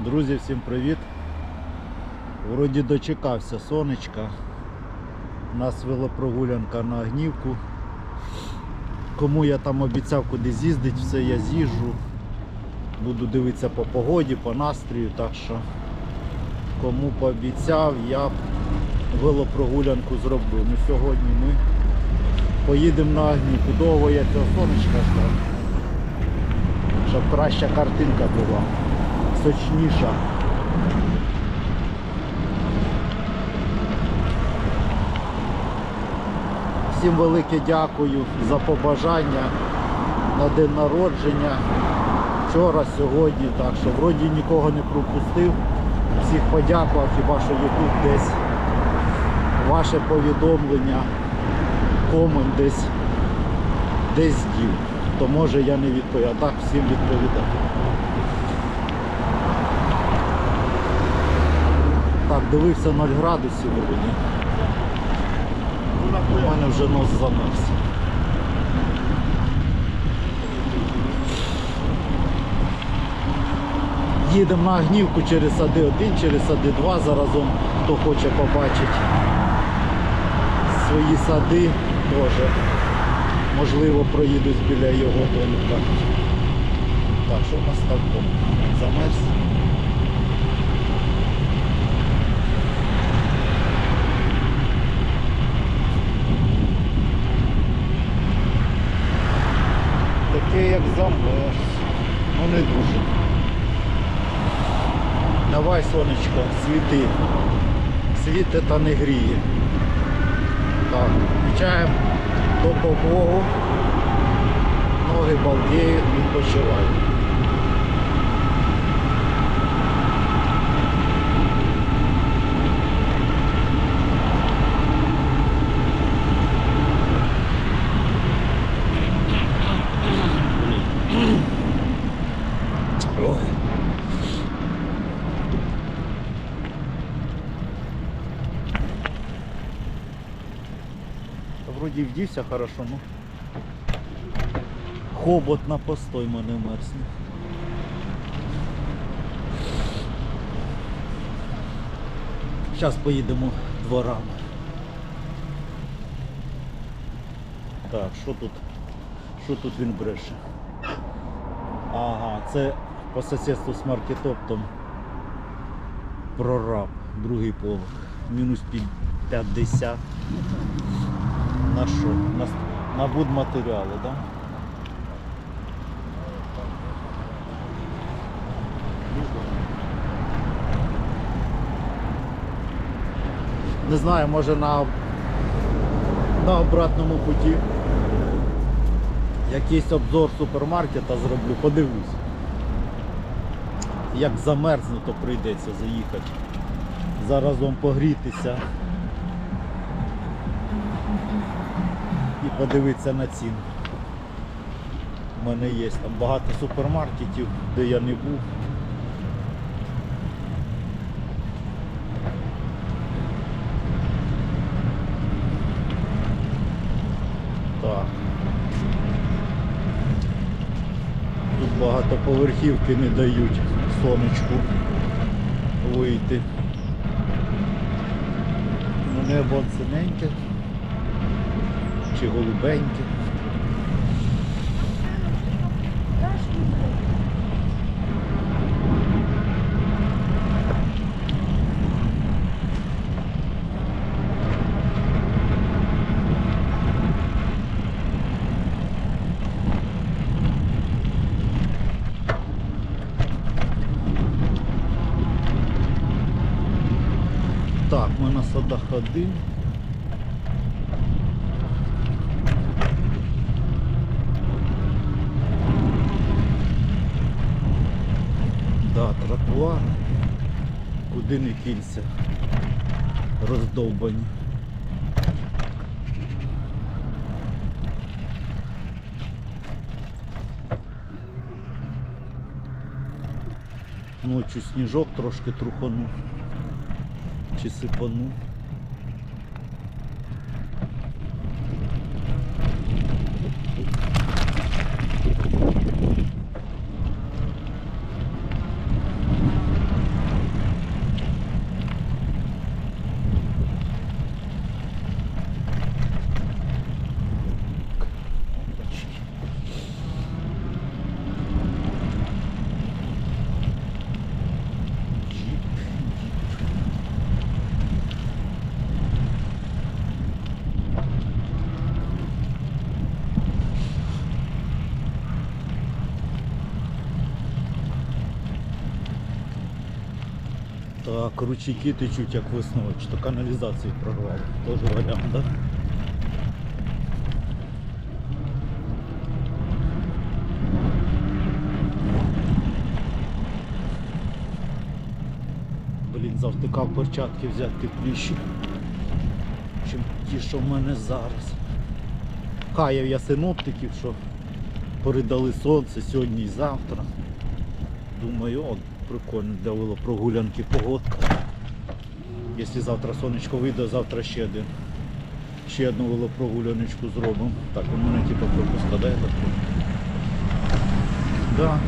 Друзі, всім привіт. Вроді дочекався сонечка. У нас велопрогулянка на Гнівку. Кому я там обіцяв куди з'їздити, все я з'їжджу. Буду дивитися по погоді, по настрію, так що кому пообіцяв, я велопрогулянку зроблю. Ну сьогодні ми поїдемо на Гнівку. Довго я цього сонечка ждав. Щоб краща картинка була сочніша. Всім велике дякую за побажання на день народження. Вчора, сьогодні, так що вроді нікого не пропустив. Всіх подякував, хіба що YouTube десь ваше повідомлення, комент десь десь дів. То може я не відповів, так всім відповідав. Так, дивився 0 градусів вроді. У мене вже нос замерз. Їдемо на Агнівку через сади 1, через сади 2 заразом, хто хоче побачити свої сади, теж можливо проїдуть біля його домика. Так, що у нас там замерз? Таке як замерз. Ну не дуже. Давай, сонечко, світи. Світи та не гріє. Так, включаємо допомогу. Ноги балдіють, відпочивають. Вроді вдівся хорошо, ну. Хобот на постой мене мерзне. Зараз поїдемо дворами. Так, що тут? Що тут він бреше? Ага, це по сусідству з маркетоптом прораб, другий поверх. Мінус 50. На що? На, на будматеріали, так? Да? Не знаю, може на, на обратному путі якийсь обзор супермаркета зроблю, подивлюсь. Як замерзну, то прийдеться заїхати. Заразом погрітися подивитися на ціни. У мене є там багато супермаркетів, де я не був. Так. Тут багатоповерхівки не дають сонечку вийти. Ну, небо синеньке чи голубеньке. Так, ми на садах один. Да, тротуар. Куди кінця. Роздовбані. Ночі сніжок трошки труханув. Чи сипанув. Ручейки течуть як весною, чи то каналізацію прорвали. Тоже варіант, да? Блін, завтикав перчатки взяти тепліші, чим ті, що в мене зараз. Каяв я синоптиків, що передали сонце сьогодні і завтра. Думаю, от прикольно для велопрогулянки погодка. Якщо завтра сонечко вийде, завтра ще один. Ще одну велопрогуляночку зробимо. Так, у мене типу пропуска, да, я так? Да.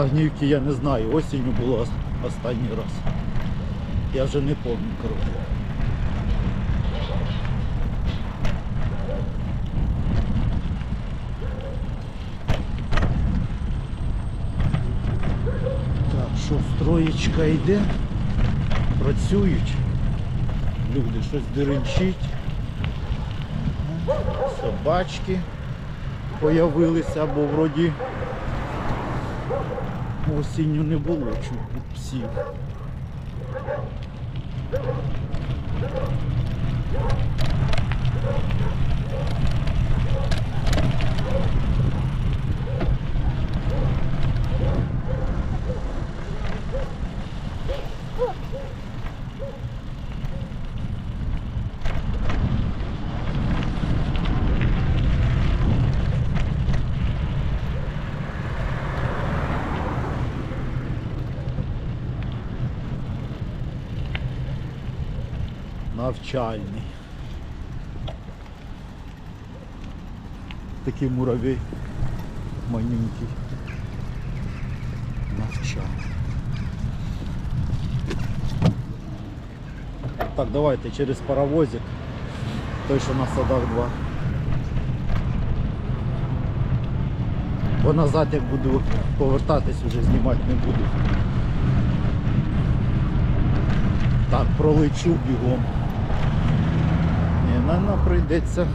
На Огнівці я не знаю, осінню було останній раз. Я вже не пам'ятаю, коротше. Так, що строєчка йде, працюють, люди щось деренчить, собачки появилися, бо вроді осінню не було чуть псів. Навчальний. Такий муравей маленький. Навчальний. Так, давайте через паровозик. Той, що на садах 2. Бо назад як буду повертатись, вже знімати не буду. Так, пролечу бігом. Нам прийдеться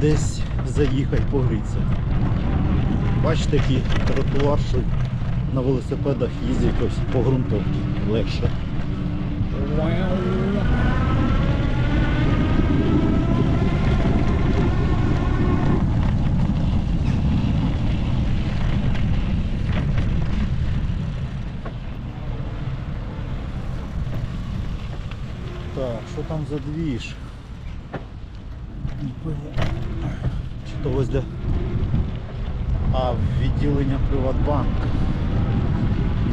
десь заїхати погрітися. Бачите, який тротуар, що на велосипедах їздять ось по ґрунтовці легше. Так, що там за двіж? Чи то ось. А, відділення Приватбанка.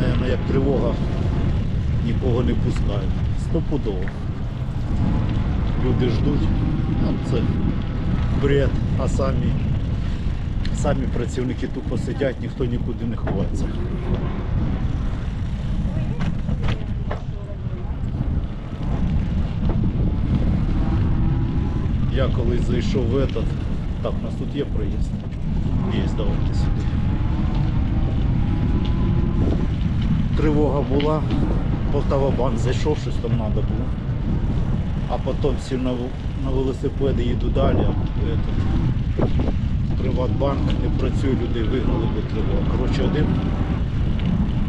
Наверно, як тривога нікого не пускають. Стопудово. Люди ждуть. Ну, це бред, а самі, самі працівники тупо сидять, ніхто нікуди не ховається. Я колись зайшов в этот. Так, у нас тут є проїзд. Є, давайте сюди. Тривога була, Полтава банк зайшов, щось там треба було. А потім всі на, на велосипеди їду далі, этот, Приватбанк не працює, людей вигнали, бо тривога. Коротше, один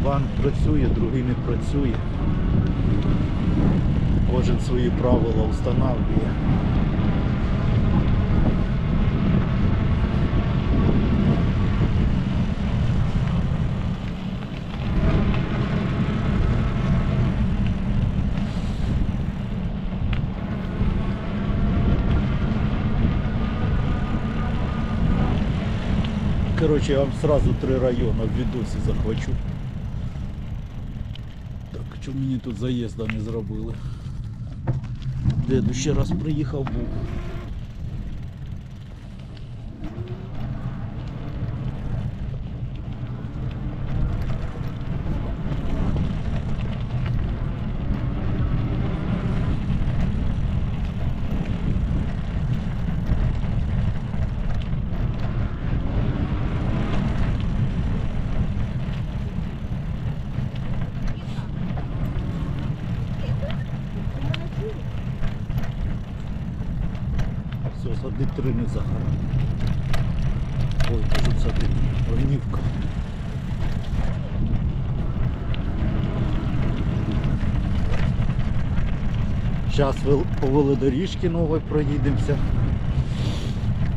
банк працює, другий не працює. Кожен свої правила встановлює. Короче, я вам сразу три района в відосі захвачу. Так, что мені тут заїзда не зробили? Деду ще раз приїхав був. Один три не загора. Ой, кажуть, це один. Огнівка. Зараз по велодоріжці нової проїдемося.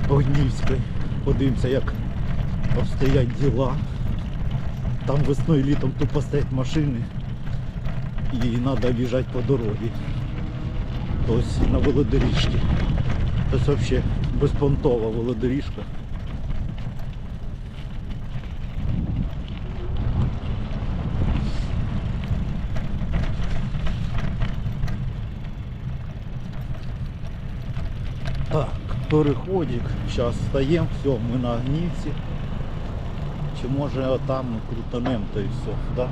Огнівської. Подивимося, як обстоять діла. Там весною і літом тупо стоять машини і треба біжати по дорозі. Тобто на велодоріжці. Тобто взагалі безпонтова велодоріжка. Так, переходик. Зараз встаем, все, ми на Огнівці. Чи може отам крутанем то і все, да?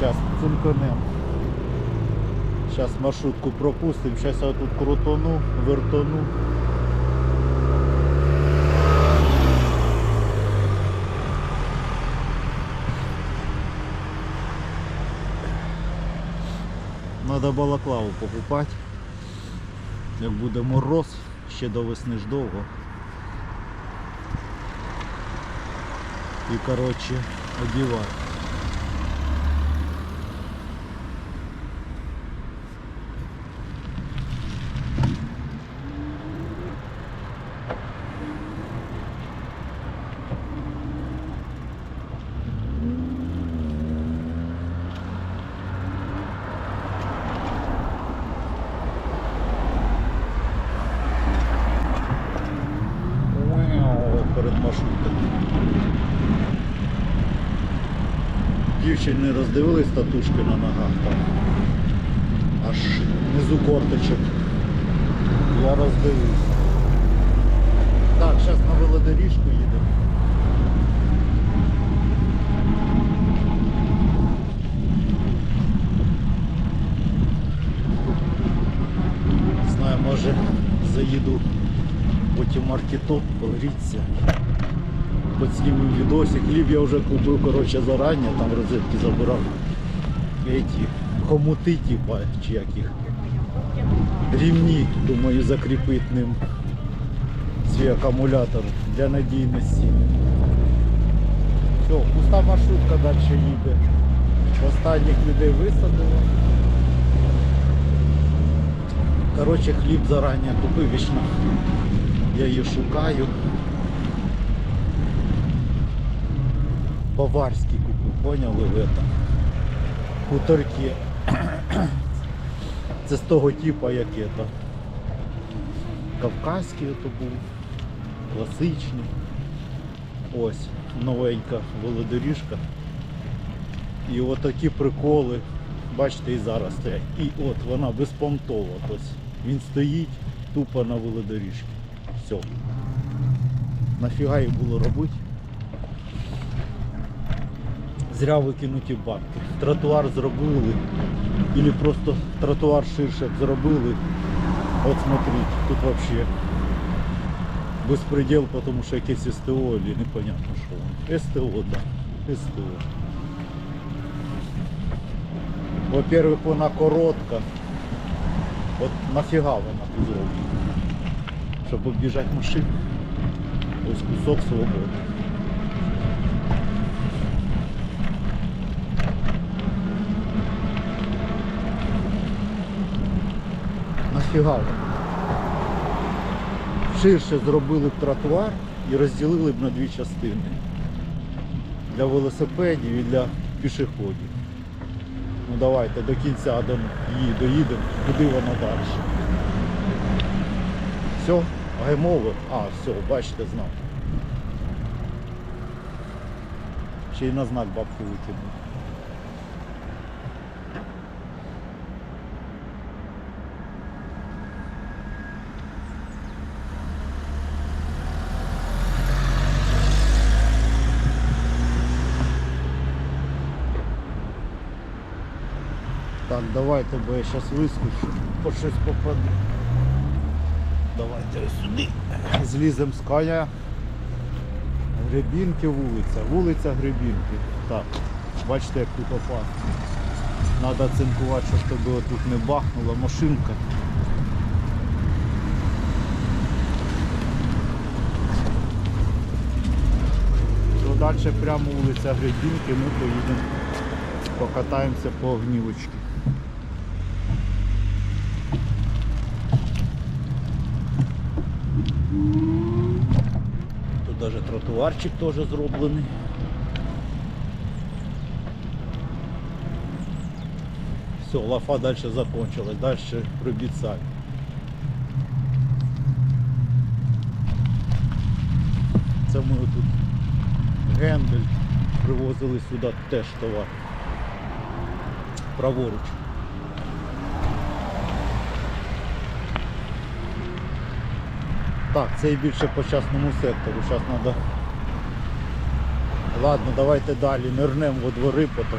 Зараз цинканем. Зараз маршрутку пропустимо, зараз я тут крутону, вертону. Надо балаклаву покупати. Як буде мороз, ще до весни ж довго. І коротше одівати. Дівчині не роздивились татушки на ногах там. Аж внизу корточок. Я роздивився. Так, зараз на велодоріжку їдемо. Не Знаю, може заїду потім маркетоп, погріться. Подснімем відосик. Хліб я вже купив коротше, зарані, там розетки забирав. Эти хомути, типа, чи як їх. Рівні, думаю, закріпити ним свій акумулятор для надійності. Все, пуста маршрутка далі їде. Останніх людей висадили. Коротше, хліб зарані купив вічно. Я її шукаю. Баварський купив, поняли ви это? Хуторки. Це з того типу, як это. Кавказький ото був, класичний. Ось, новенька велодоріжка. І отакі приколи, бачите, і зараз стоять. І от вона безпонтова. Тобто він стоїть тупо на велодоріжці. Все. Нафіга їх було робити? Зря викинуті бабки. Тротуар зробили. Или просто тротуар ширше зробили. От смотрите, тут вообще безпредел, потому що якесь СТО или непонятно що воно. СТО, да. СТО. Во-первых, вона коротка. От нафіга вона тут? Щоб обіжати машину. Ось кусок свободи. Нафіга? Ширше зробили б тротуар і розділили б на дві частини. Для велосипедів і для пішоходів. Ну давайте до кінця її доїдемо, куди воно далі. Все, гаймове. А, все, бачите, знак. Ще й на знак бабку викинув. Давайте, бо я зараз вискочу, по щось попаду. Давайте сюди. Зліземо з коня. Гребінки вулиця. Вулиця Гребінки. Так, бачите, як тут опасно. Треба цинкувати, щоб тобі тут не бахнула машинка. То далі прямо вулиця Гребінки, ми поїдемо, покатаємося по огнівочці. Тут даже тротуарчик теж зроблений. Все, лафа дальше закончилась, дальше прибіцай. Це ми тут гендель привозили сюди теж товар. Праворуч. Так, це і більше по частному сектору. Зараз треба. Ладно, давайте далі, нирнемо во двори потім.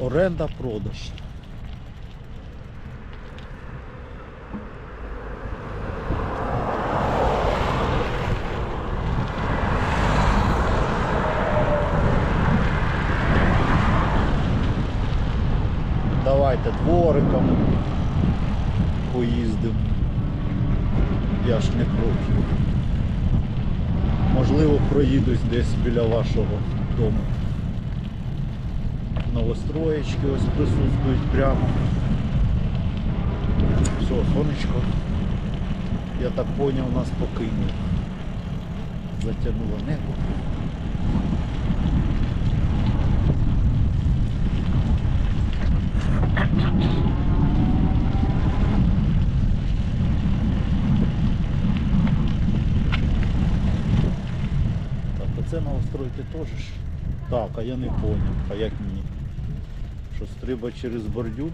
Оренда продаж. Давайте двориком поїздимо. Я ж не проти. Можливо, проїдусь десь біля вашого дому. Новостроєчки ось присутствують прямо. Все, сонечко. Я так поняв, нас покинув. Затягнуло небо. Так, а новостройки теж. Так, а я не поняв. А як ні? Що стриба через бордюр?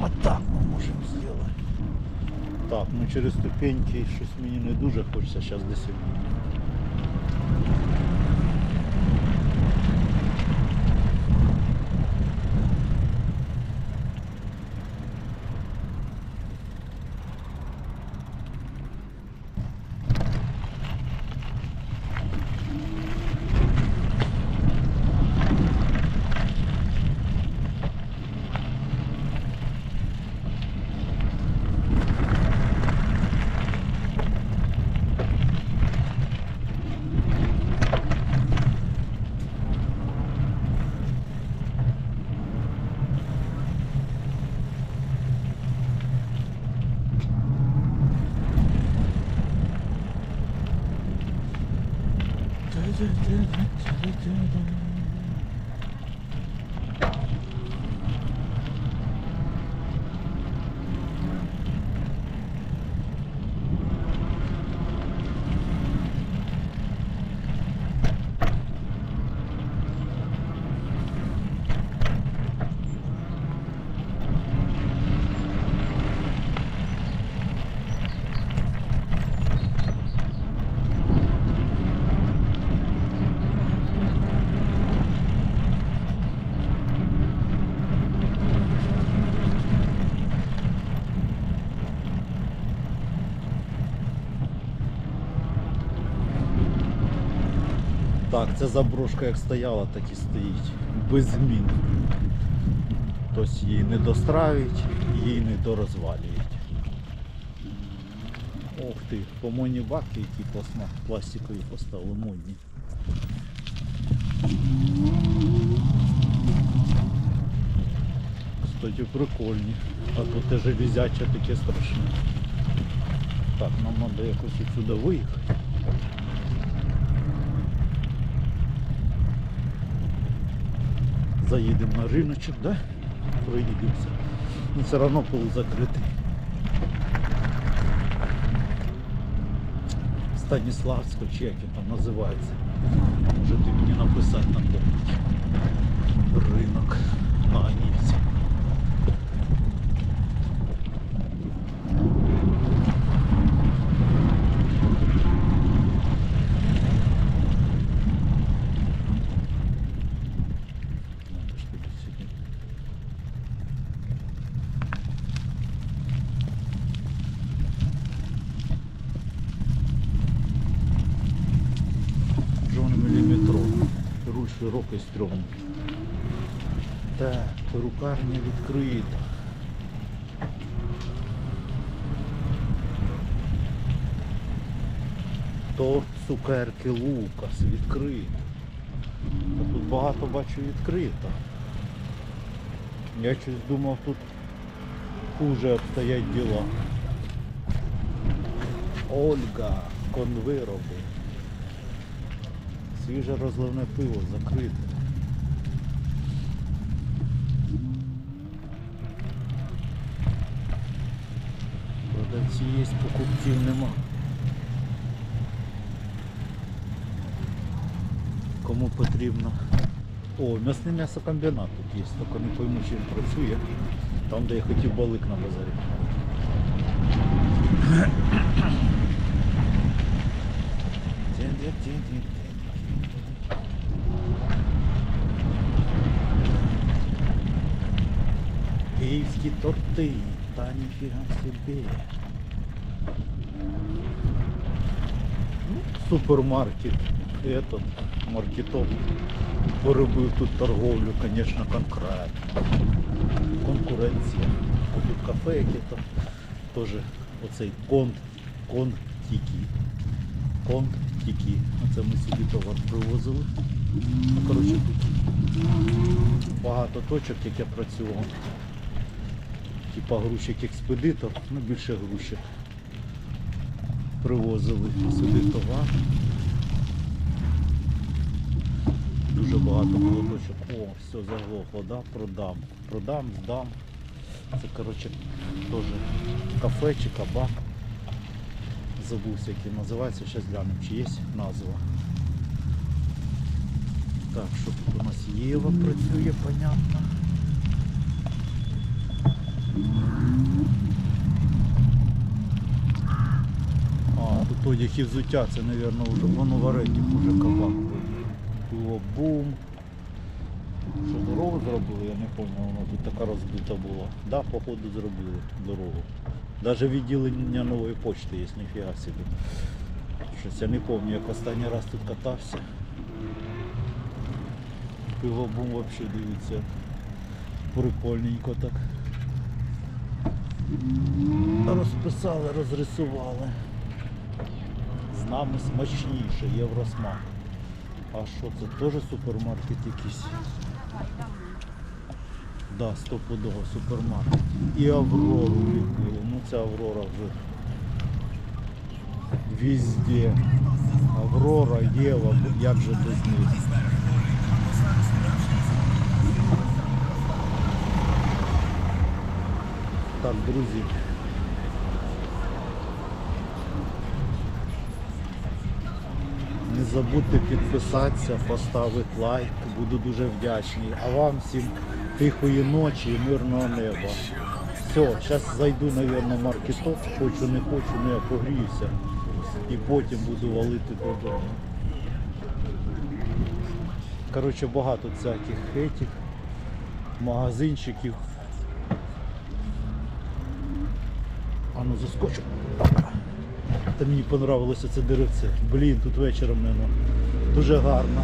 А так ми можемо зробити. Так, ну через ступеньки щось мені не дуже хочеться зараз десь. another Так, ця заброшка як стояла, так і стоїть. Без змін. Тобто її не дострають, її не дорозвалюють. Ох ти, помойні баки, які пластма, пластикові поставили модні. Кстати, прикольні. А тут те железяче таке страшне. Так, нам треба якось отсюда виїхати. Заїдемо на риночок, да? Проїдемося. Ну все одно пол закритий. Станіславська, чи як він там називається. Можете мені написати на помощь. Ринок на Анівці. І. Так, перукарня відкрита. Торт цукерки Лукас відкрит. Тут багато бачу відкрито. Я щось думав тут хуже обстоять діла. Ольга, конвироби. Свіже розливне пиво закрите. Продавці є, покупців нема. Кому потрібно. О, м'ясний м'ясокомбінат тут є, тільки не пойму, чи він працює. Там, де я хотів балик на базарі. Тін-тін-тін-тін. Київські торти, та ніфіга собі. Ну, супермаркет, этот, маркетов поробив тут торговлю, конечно, конкретно. Конкуренція. Тут кафе яке-то, теж оцей конт, конт тікі. Конт тікі. Оце ми собі товар привозили. Ну, коротше, тут багато точок, я працював. Типа грузчик експедитор, ну більше грузчик. Привозили сюди товар. Дуже багато було точок. О, все заглохло, да? продам. Продам, здам. Це коротше теж кафе чи кабак. Забувся, який називається, зараз глянемо, чи є назва. Так, що тут у нас Єва працює, понятно. А, тут одяг і взуття, це, мабуть, вже воно варетів, уже кабак. Було бум. Що дорогу зробили, я не пам'ятаю, вона тут така розбита була. Да, походу зробили дорогу. Навіть відділення нової почти є, ніфіга собі. Щось я не пам'ятаю, як останній раз тут катався. Пивобум взагалі дивіться. Прикольненько так. Розписали, розрисували. З нами смачніше, євросмак. А що це? Теж супермаркет якийсь? Да, стопудово супермаркет. І Аврору ліпили. Ну ця Аврора вже везде. Аврора, Єва, як же без них. Так, друзі. Не забудьте підписатися, поставити лайк, буду дуже вдячний. А вам всім тихої ночі і мирного неба. Все, зараз зайду, мабуть, в маркеток, хочу, не хочу, не погріюся. І потім буду валити додому. Коротше, багато всяких етих, магазинчиків. А ну заскочу. Та мені понравилося це деревце. Блін, тут вечором воно дуже гарно.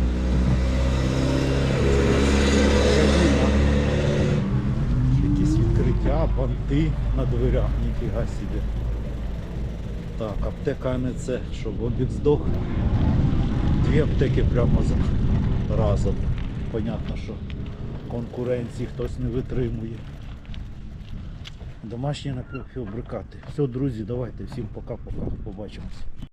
Якісь відкриття, банти на дверях, ніфіга собі. Так, аптека не це, щоб обід здох. Дві аптеки прямо разом. Понятно, що конкуренції хтось не витримує. Домашні напівфабрикати. Все, друзі, давайте, всім пока-пока. Побачимось.